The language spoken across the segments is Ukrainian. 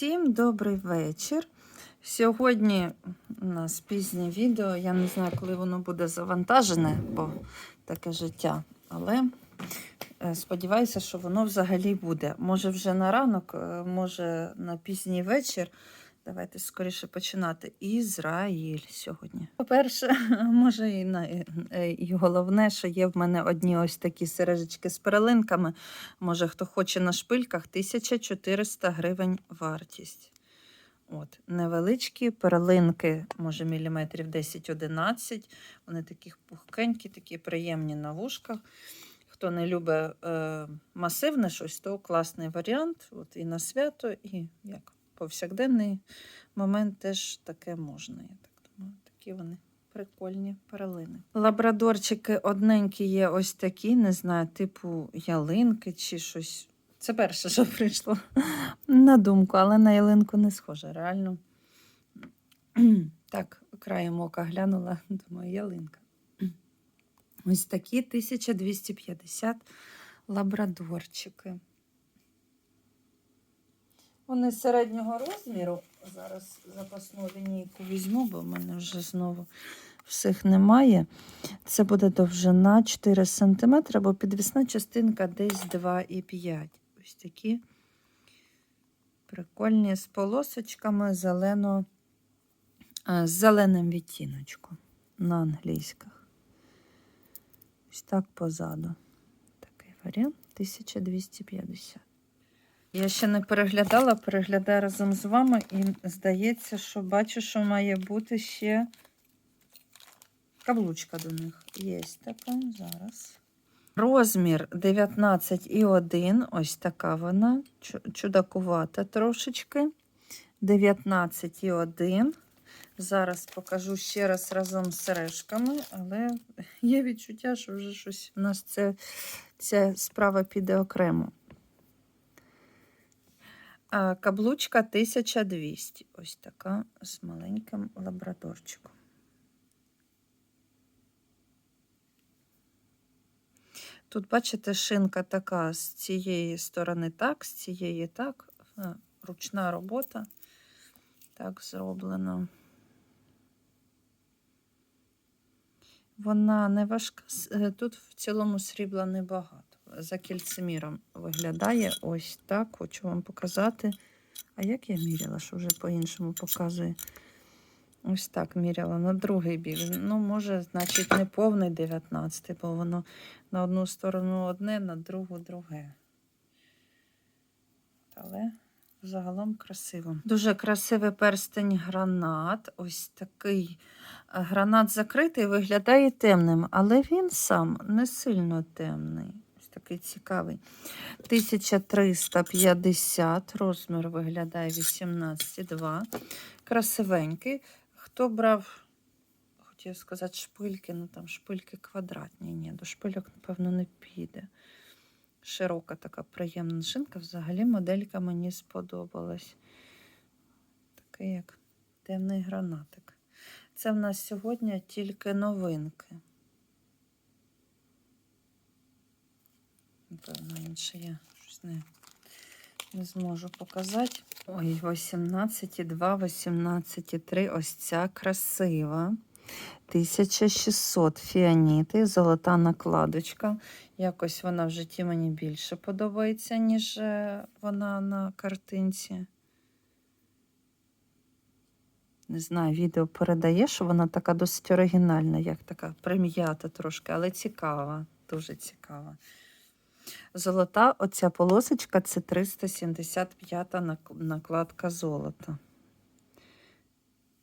Всім добрий вечір. Сьогодні у нас пізнє відео. Я не знаю, коли воно буде завантажене, бо таке життя. Але е, сподіваюся, що воно взагалі буде. Може, вже на ранок, е, може на пізній вечір. Давайте скоріше починати. Ізраїль сьогодні. По-перше, може, і, на, е, і головне, що є в мене одні ось такі сережечки з перелинками. Може, хто хоче на шпильках, 1400 гривень вартість. От, невеличкі перлинки, може, міліметрів 10-11. Вони такі пухкенькі, такі приємні на вушках. Хто не любить е, масивне щось, то класний варіант. От і на свято, і як повсякденний момент теж таке можна. Я так думаю, такі вони прикольні перлини. Лабрадорчики одненькі є ось такі, не знаю, типу ялинки чи щось. Це перше, що прийшло на думку, але на ялинку не схоже, реально. Так, краєм ока глянула, думаю, ялинка. Ось такі 1250 лабрадорчики. Вони середнього розміру. Зараз запасну лінійку візьму, бо в мене вже знову всіх немає. Це буде довжина 4 см, або підвісна частинка десь 2,5 Ось такі прикольні з полосочками зелено, з зеленим відтіночком на англійських. Ось так позаду. Такий варіант 1250. Я ще не переглядала, переглядаю разом з вами, і здається, що бачу, що має бути ще каблучка до них. Є така зараз. Розмір 19,1. Ось така вона. Чудакувата трошечки. 19,1. Зараз покажу ще раз разом з сережками, але є відчуття, що вже щось у нас це, ця справа піде окремо. А, Каблучка 1200. Ось така з маленьким лабрадорчиком. Тут, бачите, шинка така з цієї сторони так, з цієї так. Е, Ручна робота. Так зроблено. Вона не важка. е, Тут в цілому срібла небагато. За кільцеміром виглядає ось так. Хочу вам показати. А як я міряла, що вже по-іншому показує? Ось так міряла на другий бік. Ну, може, значить, не повний 19, бо воно на одну сторону одне, на другу друге. Але загалом красиво. Дуже красивий перстень гранат. Ось такий е, гранат закритий, виглядає темним, але він сам не сильно темний. Такий цікавий. 1350 розмір виглядає 18,2. Красивенький. Хто брав, хотів сказати, шпильки, ну там шпильки квадратні. Ні, до шпильок, напевно, не піде. Широка така приємна шинка. Взагалі моделька мені сподобалась. Такий як темний гранатик. Це в нас сьогодні тільки новинки. Напевно, інше я щось не, не зможу показати. Ой, 18,2, 18,3. Ось ця красива. 1600 фіаніти, золота накладочка. Якось вона в житті мені більше подобається, ніж е, вона на картинці. Не знаю, відео передає, що вона така досить оригінальна, як така прим'ята трошки, але цікава, дуже цікава. Золота, оця полосочка це 375 нак- накладка золота.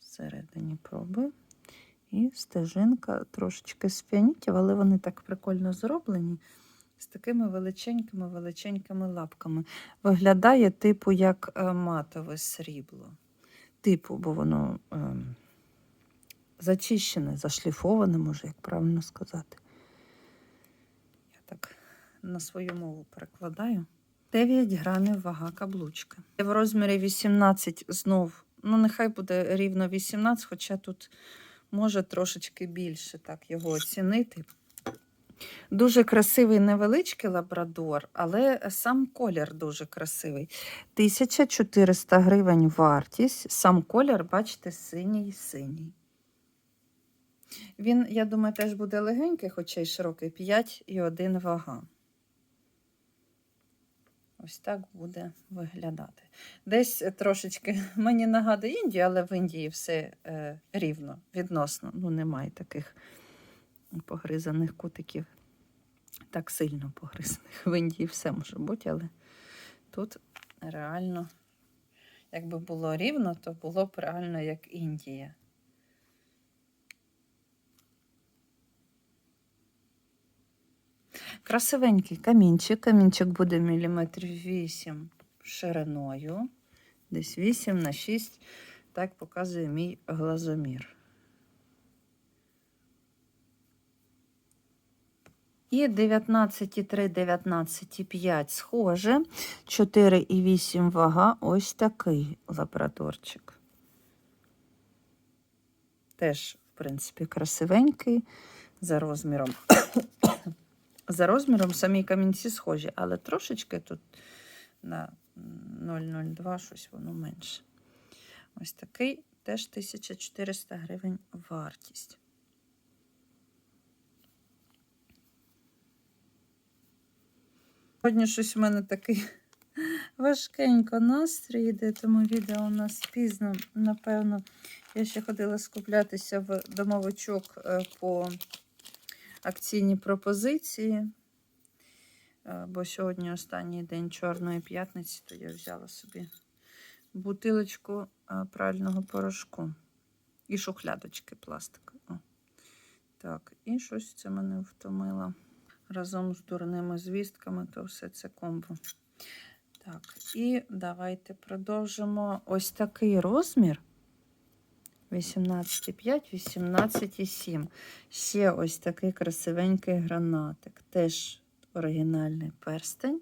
Всередині пробую. І стежинка трошечки з фіанітів, але вони так прикольно зроблені. З такими величенькими величенькими лапками. Виглядає, типу, як е, матове срібло. Типу, бо воно е, зачищене, зашліфоване, може, як правильно сказати. Я так на свою мову перекладаю. 9 грамів вага каблучки. В розмірі 18 знов, ну нехай буде рівно 18, хоча тут може трошечки більше так його оцінити. Дуже красивий невеличкий лабрадор, але сам колір дуже красивий. 1400 гривень вартість. Сам колір, бачите, синій синій. Він, я думаю, теж буде легенький, хоча й широкий 5,1 вага. Ось так буде виглядати. Десь трошечки мені нагадує Індію, але в Індії все е, рівно, відносно. Ну, немає таких погризаних кутиків. Так сильно погризаних. В Індії все може бути, але тут реально, якби було рівно, то було б реально як Індія. Красивенький камінчик. Камінчик буде міліметрів 8 шириною. Десь 8 на 6. Так показує мій глазомір. І 19,3, 19,5 схоже. 4,8 вага. Ось такий лабрадорчик. Теж, в принципі, красивенький за розміром. За розміром самі камінці схожі, але трошечки тут на 0,02 щось воно менше. Ось такий теж 1400 гривень вартість. Сьогодні щось у мене такий важкенько настрій йде, тому відео у нас пізно. Напевно, я ще ходила скуплятися в домовичок е, по акційні пропозиції. Е, Бо сьогодні останній день Чорної п'ятниці, то я взяла собі бутилочку е, прального порошку і шухлядочки пластик. О. Так, і щось це мене втомило. Разом з дурними звістками, то все це комбо. Так, і давайте продовжимо ось такий розмір. 18,5, 18,7. Ще ось такий красивенький гранатик. Теж оригінальний перстень.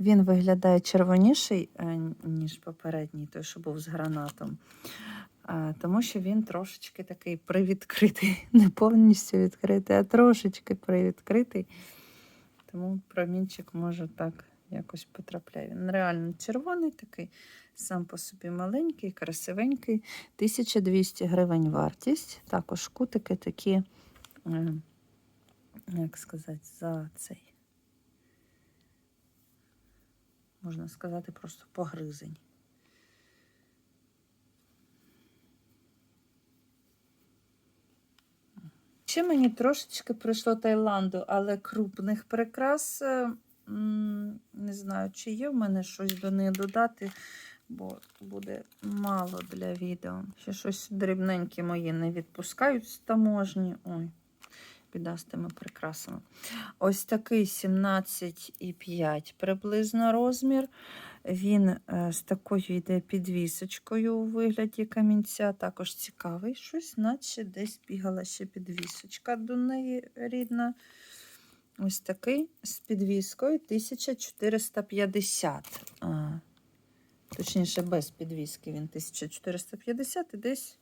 Він виглядає червоніший, е, ніж попередній, той, що був з гранатом. Е, Тому що він трошечки такий привідкритий. Не повністю відкритий, а трошечки привідкритий. Тому промінчик може так якось потрапляє. Він реально червоний такий, сам по собі маленький, красивенький. 1200 гривень вартість. Також кутики такі, е, як сказати, за цей. Можна сказати, просто погризень. Ще мені трошечки прийшло Таїланду, але крупних прикрас. е, Не знаю, чи є в мене щось до неї додати, бо буде мало для відео. Ще щось дрібненьке мої не відпускають з таможні. Ой, біда з тими прикрасами. Ось такий 17,5 приблизно розмір. Він е, з такою йде підвісочкою у вигляді камінця. Також цікавий щось, наче десь бігала ще підвісочка до неї рідна. Ось такий з підвіскою 1450. Точніше, без підвіски він 1450 і десь.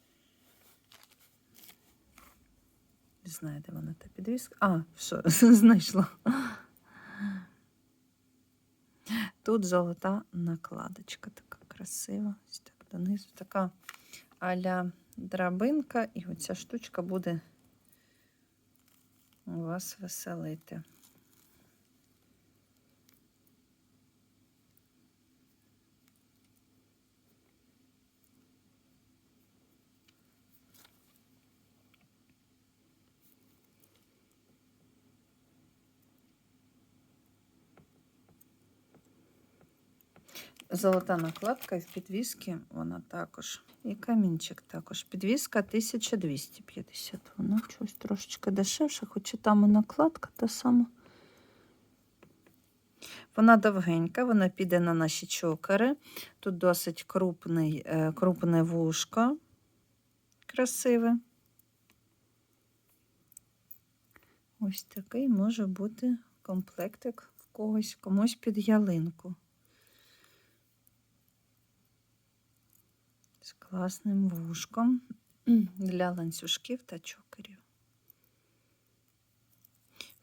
Не знаю, де вона та підвіска. А, що, знайшла. Тут золота накладочка така красива. Ось так донизу така аля драбинка, і оця штучка буде вас веселити. Золота накладка і в підвіски вона також. І камінчик також. Підвіска 1250. Вона щось трошечки дешевше, хоча там і накладка та сама. Вона довгенька, вона піде на наші чокери. Тут досить крупний, е, крупне вушко. Красиве. Ось такий може бути комплектик в когось, комусь під ялинку. з класним вушком для ланцюжків та чокерів.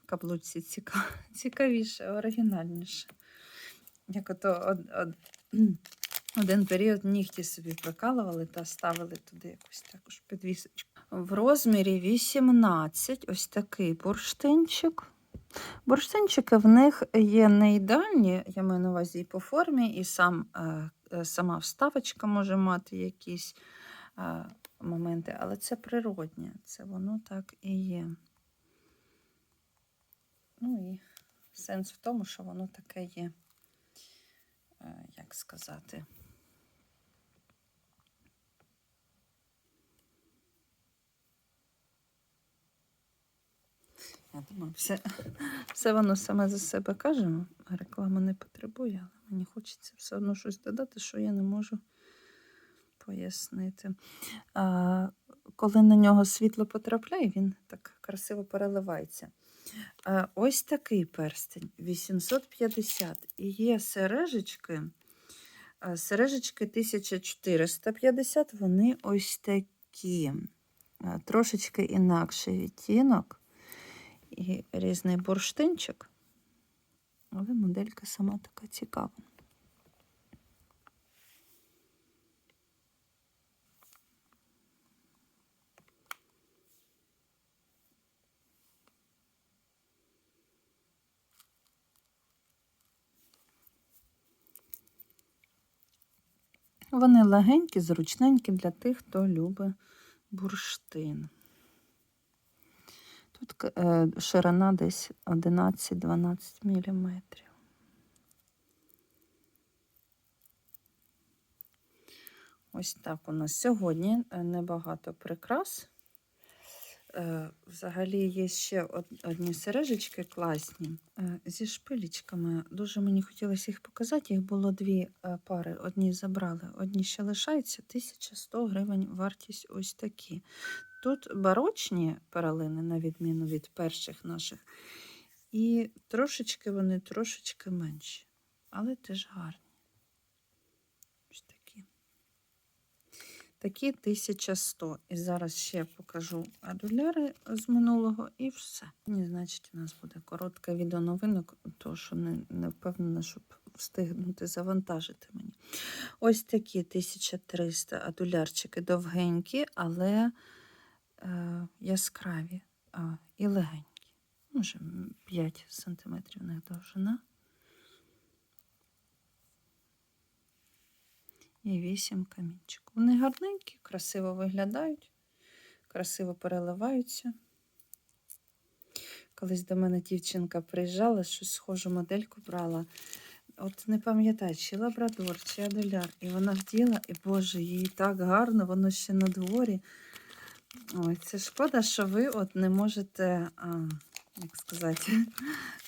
каблучці ціка- цікавіше, оригінальніше. Як ото од, од, один період нігті собі прикалували та ставили туди якусь також підвісочку. В розмірі 18 ось такий бурштинчик. Бурштинчики в них є не ідеальні, я маю на увазі і по формі, і сам, е, сама вставочка може мати якісь е, моменти, але це природнє, це воно так і є. Ну і сенс в тому, що воно таке є, е, як сказати. Все, все воно саме за себе каже. ну, Реклама не потребує, але мені хочеться все одно щось додати, що я не можу пояснити. А, коли на нього світло потрапляє, він так красиво переливається. А, ось такий перстень 850. І є сережечки. а, Сережечки 1450, вони ось такі. Трошечки інакший відтінок і різний бурштинчик. Але моделька сама така цікава. Вони легенькі, зручненькі для тих, хто любить бурштин. Тут е, ширина десь 11-12 мм. Ось так у нас сьогодні е, небагато прикрас. Е, Взагалі є ще одні сережечки класні зі шпилічками. Дуже мені хотілося їх показати. Їх було дві пари. Одні забрали, одні ще лишаються. 1100 гривень вартість ось такі. Тут барочні пералини, на відміну від перших наших. І трошечки вони трошечки менші, але теж гарні. Ось такі. Такі 1100. І зараз ще покажу адуляри з минулого і все. Ні, значить, у нас буде коротке відео новинок, тому що не, не впевнена, щоб встигнути завантажити мені. Ось такі 1300 адулярчики довгенькі, але яскраві і легенькі. Може, 5 см в них довжина. І 8 камінчик. Вони гарненькі, красиво виглядають, красиво переливаються. Колись до мене дівчинка приїжджала, щось схожу модельку брала. От не пам'ятаю, чи лабрадор, чи адуляр. І вона вділа, і Боже, їй так гарно, воно ще на дворі. Ой, це шкода, що ви от не можете, а, як сказати,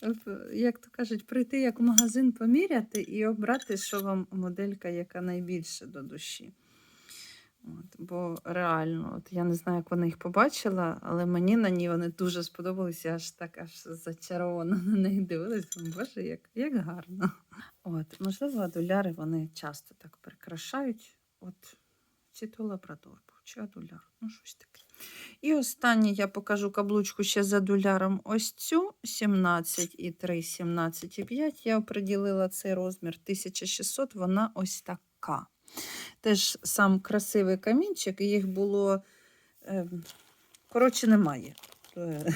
як то кажуть, прийти як в магазин, поміряти і обрати, що вам моделька, яка найбільше до душі. От, бо реально, от я не знаю, як вона їх побачила, але мені на ній вони дуже сподобалися, аж так аж зачаровано на них дивилась. Думаю, Боже, як, як гарно. От, можливо, адуляри вони часто так прикрашають. От, чи то лабрадор чи адуляр, ну щось таке. І останнє я покажу каблучку ще з адуляром. Ось цю 17,3, 17,5. Я оприділила цей розмір 1600, вона ось така. Теж сам красивий камінчик, їх було, е, коротше, немає. Е,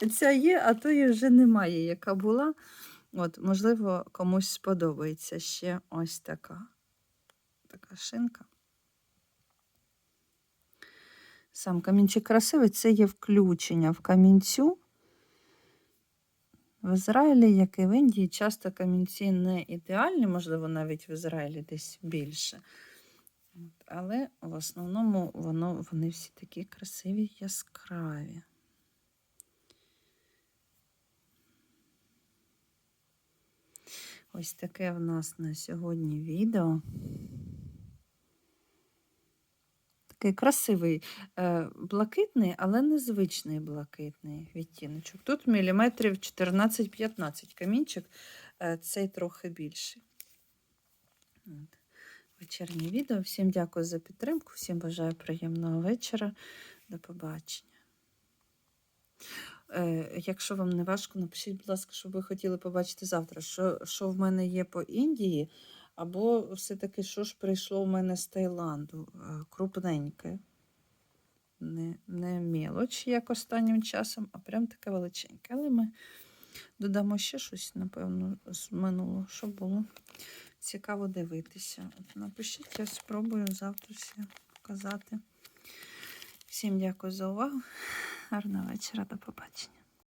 Ця є, а тої вже немає, яка була. От, можливо, комусь сподобається ще ось така. Така шинка. Сам камінчик красивий, це є включення в камінцю. В Ізраїлі, як і в Індії, часто камінці не ідеальні, можливо, навіть в Ізраїлі десь більше. Але в основному воно, вони всі такі красиві, яскраві. Ось таке в нас на сьогодні відео. Такий красивий, е, блакитний, але незвичний блакитний відтіночок. Тут міліметрів 14-15 камінчик, е, цей трохи більший. Вечірнє відео. Всім дякую за підтримку, всім бажаю приємного вечора. До побачення. Е, якщо вам не важко, напишіть, будь ласка, що ви хотіли побачити завтра. Що, що в мене є по Індії, або все-таки що ж прийшло в мене з Таїланду. Е, крупненьке. Не, не мілоч, як останнім часом, а прям таке величеньке. Але ми додамо ще щось, напевно, з минулого, що було. Цікаво дивитися. От напишіть, я спробую завтра все показати. Всім дякую за увагу. Гарного вечора, до побачення.